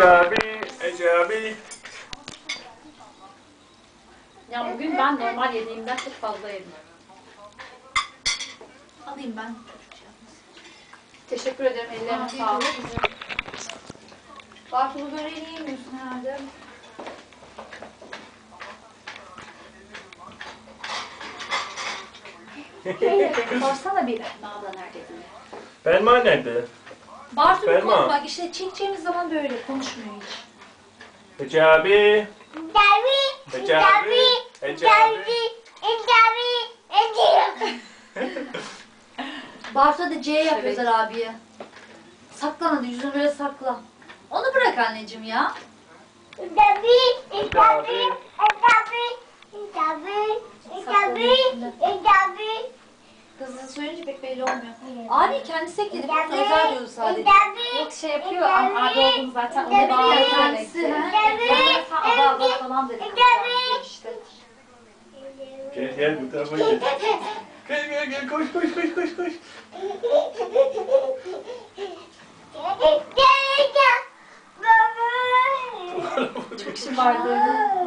Ece abi, Ece abi. Ya bugün ben normal yediğimden çok fazla yedim. Alayım ben. Teşekkür ederim. Ellerine sağlık. olsun. Bartolu böreğini yemiyorsun herhalde. Sorsana bir. Abla nerede diye. Belma nerede? Bartolu Ferma. konu bak işte çekeceğimiz zaman böyle konuşmuyor hiç. Ece abi, Davi, Ece abi, Ece abi. Davi, Davi, Bartolu da C yapıyorlar abiye. Saklan hadi yüzünü böyle sakla. Onu bırak anneciğim ya. Davi, Davi, Davi, Davi, Davi, Davi. Pek belli olmuyor. Abi kendisi ekledi. Bunu özel diyoruz sadece. Yok şey yapıyor. Abi, abi oldum zaten. Onu bağlı kendisi. Ben abla abla falan dedim. İşte. Gel gel bu tarafa gel. Gel gel gel koş koş koş koş koş. Çok şımardığını.